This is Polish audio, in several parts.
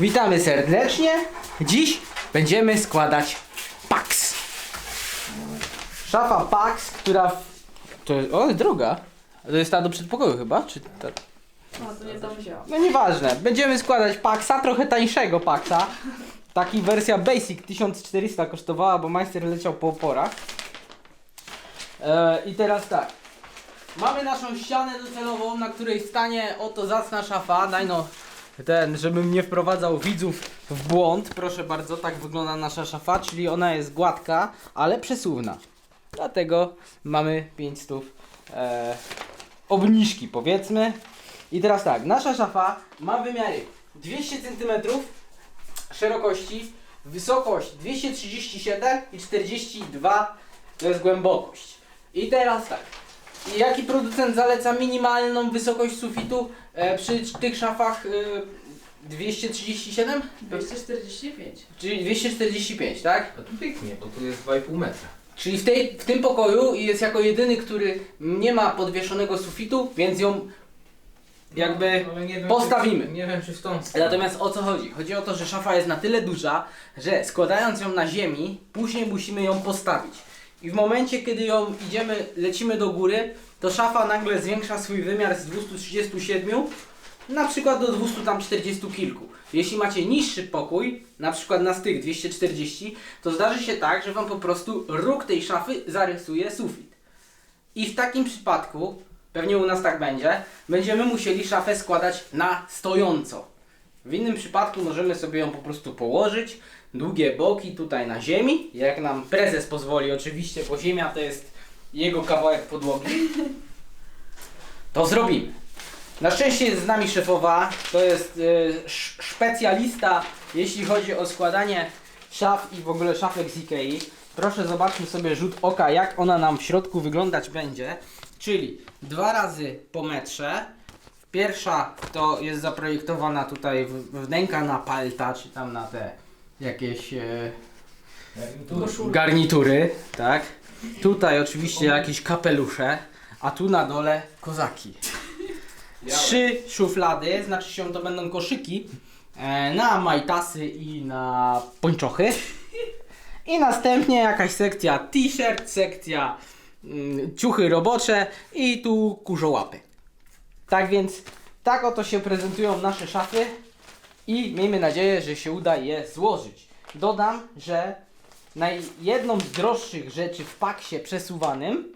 Witamy serdecznie. Dziś będziemy składać Pax. Szafa Pax, która. W... To jest, o, jest droga. To jest ta do przedpokoju chyba? Czy ta... No to nie to wzięłam. No nieważne. Będziemy składać Paxa, trochę tańszego Paxa. Taki wersja Basic 1400 kosztowała, bo majster leciał po oporach. E, I teraz tak. Mamy naszą ścianę docelową, na której stanie oto zacna szafa. Daj no ten, żebym nie wprowadzał widzów w błąd. Proszę bardzo, tak wygląda nasza szafa, czyli ona jest gładka, ale przesuwna. Dlatego mamy 500 e, obniżki powiedzmy. I teraz tak, nasza szafa ma wymiary 200 cm szerokości, wysokość 237 i 42 to jest głębokość. I teraz tak, jaki producent zaleca minimalną wysokość sufitu e, przy tych szafach e, 237? 245. Czyli 245, tak? A tu pięknie, bo tu jest 2,5 metra. Czyli w, tej, w tym pokoju jest jako jedyny, który nie ma podwieszonego sufitu, więc ją jakby No, ale nie wiem, postawimy. Czy, nie wiem czy w tą stronę. Natomiast o co chodzi? Chodzi o to, że szafa jest na tyle duża, że składając ją na ziemi, później musimy ją postawić. I w momencie, kiedy ją idziemy, lecimy do góry, to szafa nagle zwiększa swój wymiar z 237 na przykład do 200 tam 40 kilku. Jeśli macie niższy pokój, na przykład na styk 240, to zdarzy się tak, że wam po prostu róg tej szafy zarysuje sufit. I w takim przypadku, pewnie u nas tak będzie, będziemy musieli szafę składać na stojąco. W innym przypadku możemy sobie ją po prostu położyć, długie boki tutaj na ziemi, jak nam prezes pozwoli oczywiście, bo ziemia to jest jego kawałek podłogi. To zrobimy. Na szczęście jest z nami szefowa, to jest y, sz- specjalista, jeśli chodzi o składanie szaf i w ogóle szafek z Ikei. Proszę zobaczmy sobie rzut oka, jak ona nam w środku wyglądać będzie. Czyli dwa razy po metrze. Pierwsza to jest zaprojektowana tutaj w- wnęka na palta, czy tam na te jakieś Tu, garnitury, tak? Tutaj oczywiście jakieś kapelusze, a tu na dole kozaki. Trzy szuflady, znaczy się to będą koszyki e, na majtasy i na pończochy. I następnie jakaś sekcja t-shirt, sekcja mm, ciuchy robocze i tu kurzołapy. Tak więc tak oto się prezentują nasze szafy i miejmy nadzieję, że się uda je złożyć. Dodam, że naj, jedną z droższych rzeczy w paksie przesuwanym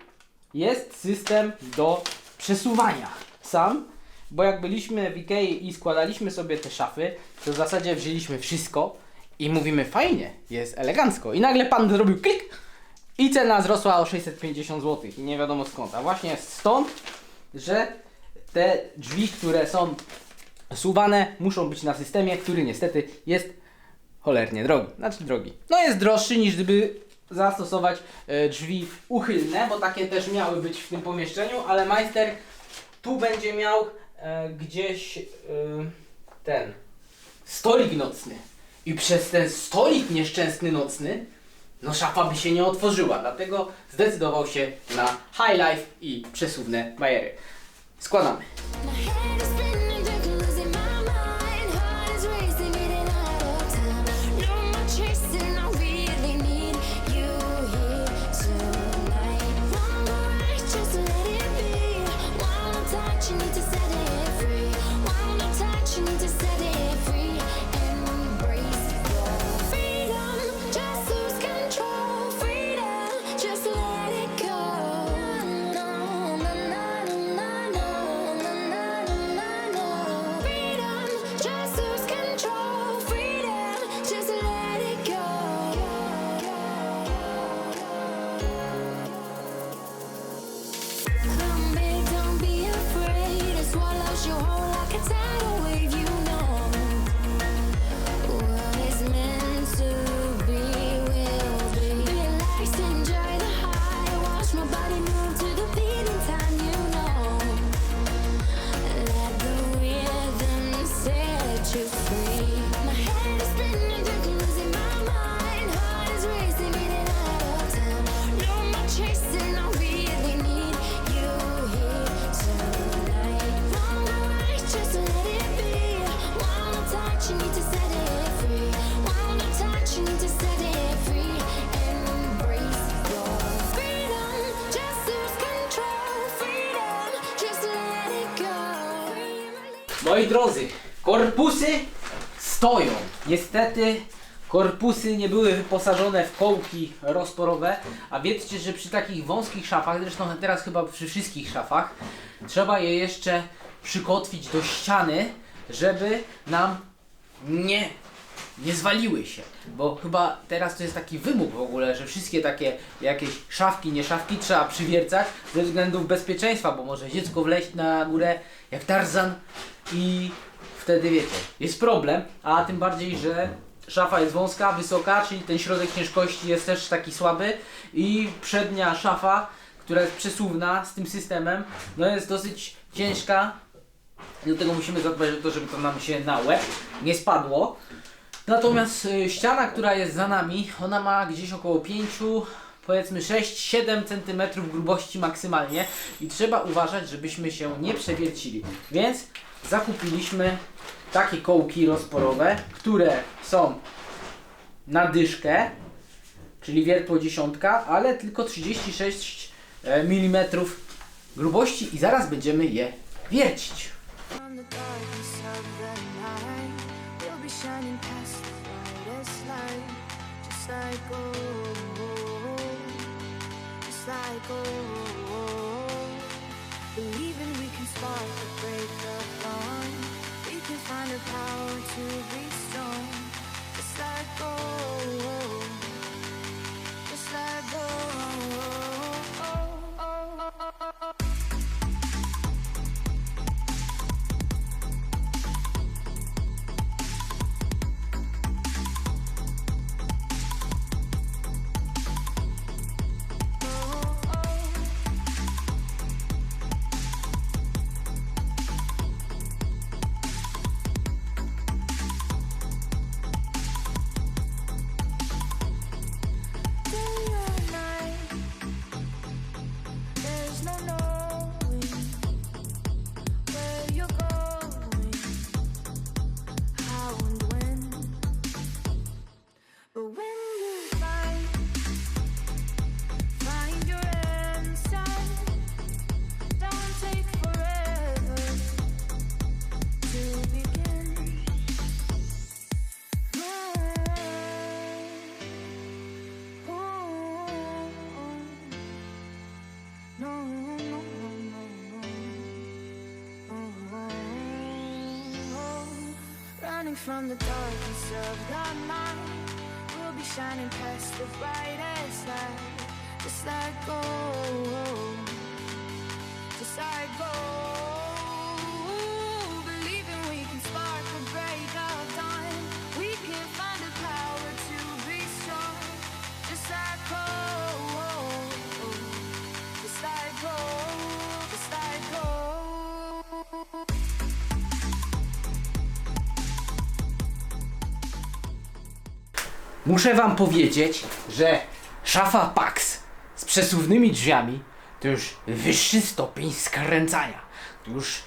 jest system do przesuwania sam, bo jak byliśmy w Ikei i składaliśmy sobie te szafy, to w zasadzie wzięliśmy wszystko i mówimy fajnie, jest elegancko. I nagle pan zrobił klik i cena wzrosła o 650 zł i nie wiadomo skąd. A właśnie stąd, że te drzwi, które są suwane, muszą być na systemie, który niestety jest cholernie drogi. Znaczy drogi. No jest droższy niż gdyby zastosować e, drzwi uchylne, bo takie też miały być w tym pomieszczeniu, ale majster tu będzie miał e, gdzieś e, ten stolik nocny. I przez ten stolik nieszczęsny nocny, no szafa by się nie otworzyła. Dlatego zdecydował się na high life i przesuwne bajery. Składamy. Drodzy, korpusy stoją. Niestety korpusy nie były wyposażone w kołki rozporowe, a wiedzcie, że przy takich wąskich szafach, zresztą teraz chyba przy wszystkich szafach, trzeba je jeszcze przykotwić do ściany, żeby nam nie, nie zwaliły się. Bo chyba teraz to jest taki wymóg w ogóle, że wszystkie takie jakieś szafki, nie szafki trzeba przywiercać ze względów bezpieczeństwa, bo może dziecko wleźć na górę jak Tarzan i wtedy wiecie, jest problem, a tym bardziej, że szafa jest wąska, wysoka, czyli ten środek ciężkości jest też taki słaby i przednia szafa, która jest przesuwna z tym systemem, no jest dosyć ciężka, do tego musimy zadbać o to, żeby to nam się na łeb nie spadło. Natomiast y, ściana, która jest za nami, ona ma gdzieś około 5, powiedzmy 6-7 cm grubości maksymalnie i trzeba uważać, żebyśmy się nie przewiercili. Więc zakupiliśmy takie kołki rozporowe, które są na dyszkę, czyli wiertło dziesiątka, ale tylko 36 mm grubości i zaraz będziemy je wiercić. From the darkness of the night, be shining past the brightest light, just like gold, just like oh, oh. gold. Believing we can spark the break of dawn, we can find the power to be strong, Running from the darkness of the night, we'll be shining past the brightest light, just like gold, Muszę wam powiedzieć, że szafa Pax z przesuwnymi drzwiami to już wyższy stopień skręcania. Tu już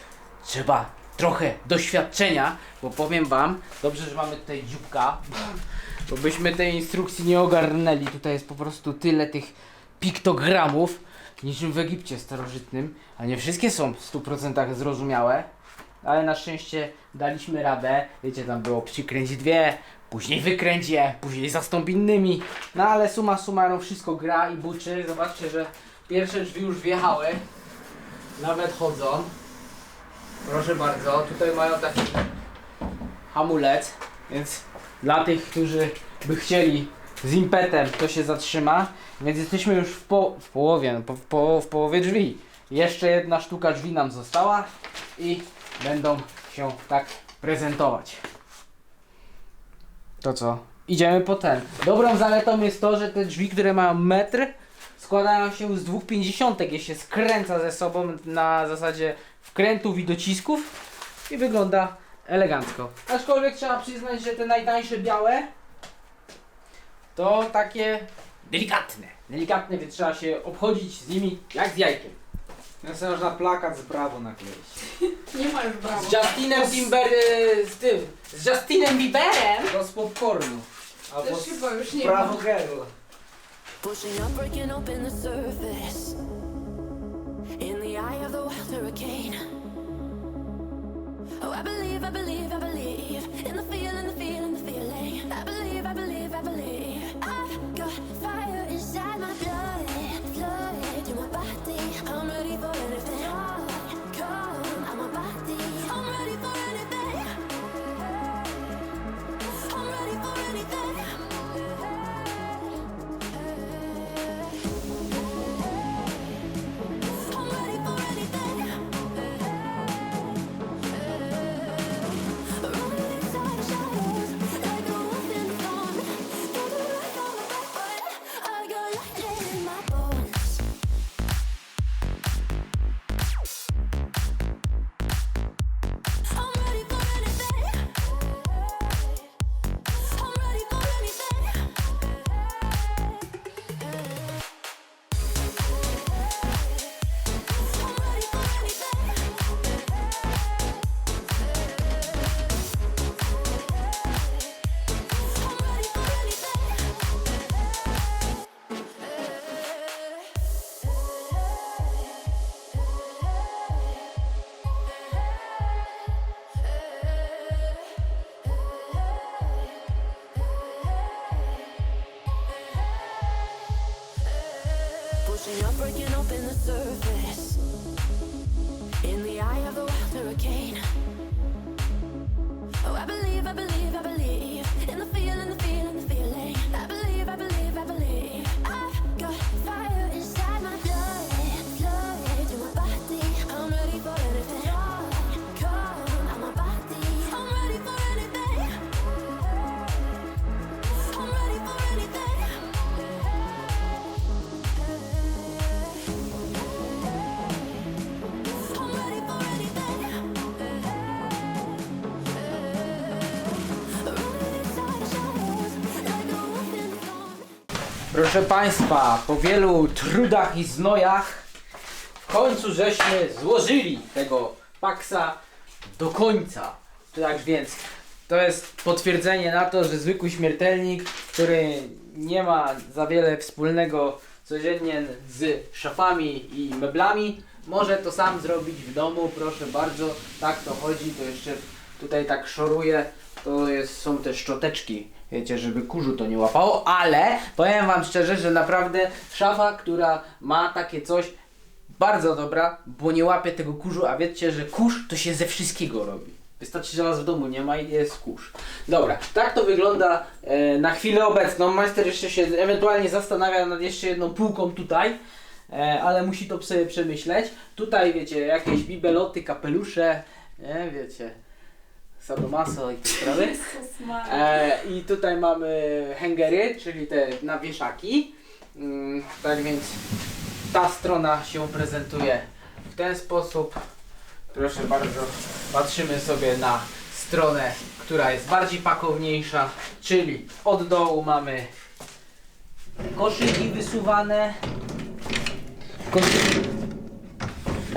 trzeba trochę doświadczenia, bo powiem wam, dobrze, że mamy tutaj dzióbka, bo byśmy tej instrukcji nie ogarnęli. Tutaj jest po prostu tyle tych piktogramów, niczym w Egipcie starożytnym, a nie wszystkie są w 100% zrozumiałe. Ale na szczęście daliśmy radę. Wiecie, tam było przykręć dwie, później wykręć je, później zastąp innymi. No ale suma summarum wszystko gra i buczy. Zobaczcie, że pierwsze drzwi już wjechały. Nawet chodzą. Proszę bardzo, tutaj mają taki hamulec, więc dla tych, którzy by chcieli z impetem, to się zatrzyma. Więc jesteśmy już w, po, w połowie, no, po, w, po, w połowie drzwi. Jeszcze jedna sztuka drzwi nam została i będą się tak prezentować. To co? Idziemy po ten. Dobrą zaletą jest to, że te drzwi, które mają metr, składają się z dwóch pięćdziesiątek, je się skręca ze sobą na zasadzie wkrętów i docisków i wygląda elegancko. Aczkolwiek trzeba przyznać, że te najtańsze białe to takie delikatne. Delikatne, więc trzeba się obchodzić z nimi jak z jajkiem. Ja sobie można plakat z brawo nakleić. Nie ma już brawo. Z Justinem Timber... e, z tym... Z Justinem Bieberem! To z popcornu. Albo Też z chyba już nie ma. brawo girl. Pushing up, breaking open the surface. In the eye of the wild hurricane. Oh, I believe I believe, I believe in the feeling, the feeling, the Pushing up, breaking open the surface. In the eye of the wild hurricane. Oh, I believe, I believe, I believe in the feeling, Proszę Państwa, po wielu trudach i znojach w końcu żeśmy złożyli tego paksa do końca. Tak więc to jest potwierdzenie na to, że zwykły śmiertelnik, który nie ma za wiele wspólnego codziennie z szafami i meblami, może to sam zrobić w domu, proszę bardzo. Tak to chodzi, to jeszcze tutaj tak szoruje. To jest, są te szczoteczki, wiecie, żeby kurzu to nie łapało, ale powiem Wam szczerze, że naprawdę szafa, która ma takie coś, bardzo dobra, bo nie łapie tego kurzu, a wiecie, że kurz to się ze wszystkiego robi. Wystarczy, że was w domu nie ma i jest kurz. Dobra, tak to wygląda e, na chwilę obecną. Majster jeszcze się ewentualnie zastanawia nad jeszcze jedną półką tutaj, e, ale musi to sobie przemyśleć. Tutaj wiecie, jakieś bibeloty, kapelusze, nie wiecie, sadomaso i te sprawy. Jezus Maria. E, I tutaj mamy hangery, czyli te nawieszaki. Mm, tak więc ta strona się prezentuje w ten sposób. Proszę bardzo, patrzymy sobie na stronę, która jest bardziej pakowniejsza, czyli od dołu mamy koszyki wysuwane. Koszy...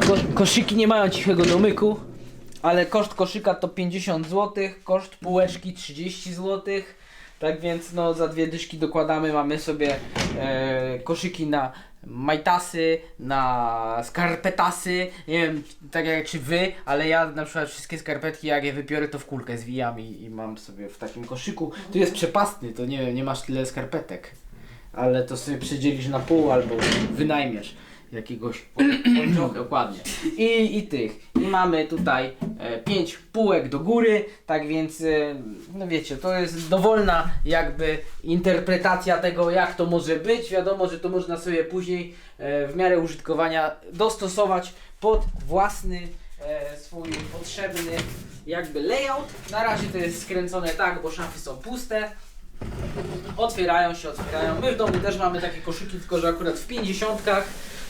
Ko koszyki nie mają cichego domyku, ale koszt koszyka to 50 zł, koszt półeczki 30 zł. Tak więc no za dwie dyszki dokładamy, mamy sobie e, koszyki na majtasy, na skarpetasy, nie wiem tak jak czy wy, ale ja na przykład wszystkie skarpetki jak je wypiorę to w kulkę zwijam i, i mam sobie w takim koszyku. Tu jest przepastny, to nie wiem, nie masz tyle skarpetek, ale to sobie przedzielisz na pół albo wynajmiesz jakiegoś dokładnie. I, I tych. I mamy tutaj e, pięć półek do góry, tak więc e, no wiecie, to jest dowolna jakby interpretacja tego jak to może być. Wiadomo, że to można sobie później e, w miarę użytkowania dostosować pod własny e, swój potrzebny jakby layout. Na razie to jest skręcone tak, bo szafy są puste. Otwierają się, otwierają. My w domu też mamy takie koszyki, tylko że akurat w 50.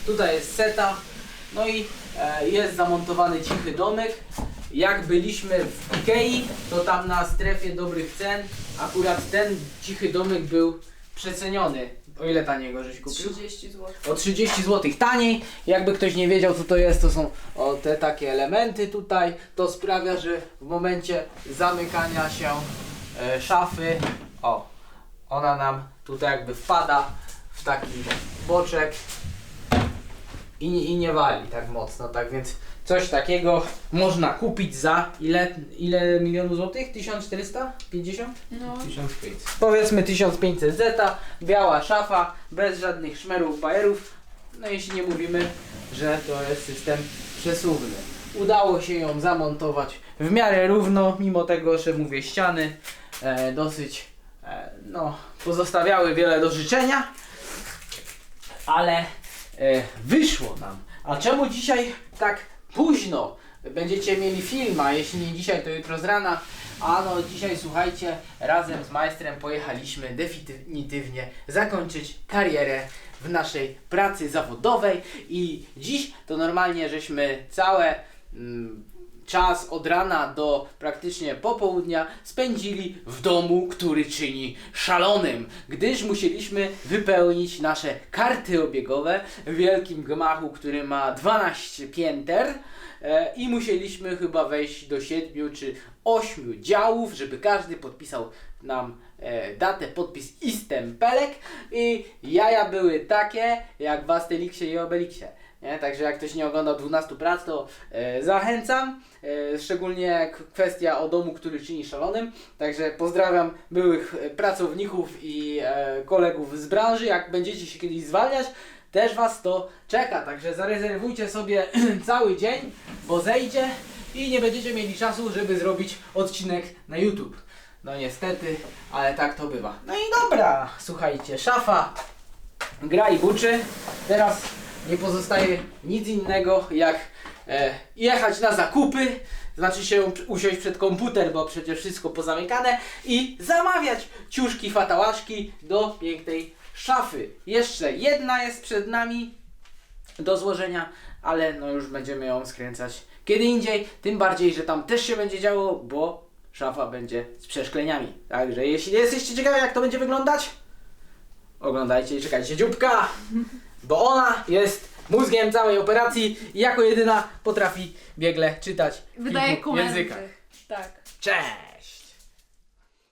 Tutaj jest seta. No i e, jest zamontowany cichy domek. Jak byliśmy w Ikei, to tam na strefie dobrych cen akurat ten cichy domek był przeceniony. O ile taniego żeś kupił? 30 zł. O 30 zł taniej. Jakby ktoś nie wiedział co to jest, to są o, te takie elementy tutaj. To sprawia, że w momencie zamykania się e, szafy, o, ona nam tutaj jakby wpada w taki boczek i, i nie wali tak mocno, tak więc Coś takiego można kupić za ile, ile milionów złotych? 1450? No. 1500. Powiedzmy 1500 zeta, biała szafa, bez żadnych szmerów, bajerów. No jeśli nie mówimy, że to jest system przesuwny. Udało się ją zamontować w miarę równo, mimo tego, że mówię ściany e, dosyć e, no, pozostawiały wiele do życzenia, ale e, wyszło nam. A czemu dzisiaj tak późno będziecie mieli film, a jeśli nie dzisiaj, to jutro z rana. A no dzisiaj słuchajcie, razem z majstrem pojechaliśmy definitywnie zakończyć karierę w naszej pracy zawodowej i dziś to normalnie żeśmy całe mm, czas od rana do praktycznie popołudnia spędzili w domu, który czyni szalonym, gdyż musieliśmy wypełnić nasze karty obiegowe w wielkim gmachu, który ma 12 pięter e, i musieliśmy chyba wejść do 7 czy 8 działów, żeby każdy podpisał nam e, datę, podpis i stempelek i jaja były takie jak w Asterixie i Obelixie. Nie? Także jak ktoś nie oglądał 12 prac, to e, zachęcam. E, szczególnie kwestia o domu, który czyni szalonym. Także pozdrawiam byłych e, pracowników i e, kolegów z branży. Jak będziecie się kiedyś zwalniać, też Was to czeka. Także zarezerwujcie sobie cały dzień, bo zejdzie i nie będziecie mieli czasu, żeby zrobić odcinek na YouTube. No niestety, ale tak to bywa. No i dobra, słuchajcie, szafa gra i buczy. Teraz nie pozostaje nic innego jak e, jechać na zakupy, znaczy się usiąść przed komputer, bo przecież wszystko pozamykane i zamawiać ciuszki, fatałaszki do pięknej szafy. Jeszcze jedna jest przed nami do złożenia, ale no już będziemy ją skręcać kiedy indziej, tym bardziej, że tam też się będzie działo, bo szafa będzie z przeszkleniami. Także jeśli jesteście ciekawi jak to będzie wyglądać, oglądajcie i czekajcie dzióbka, bo ona jest mózgiem całej operacji i jako jedyna potrafi biegle czytać w Wydaje kilku komendy. językach. Tak. Cześć!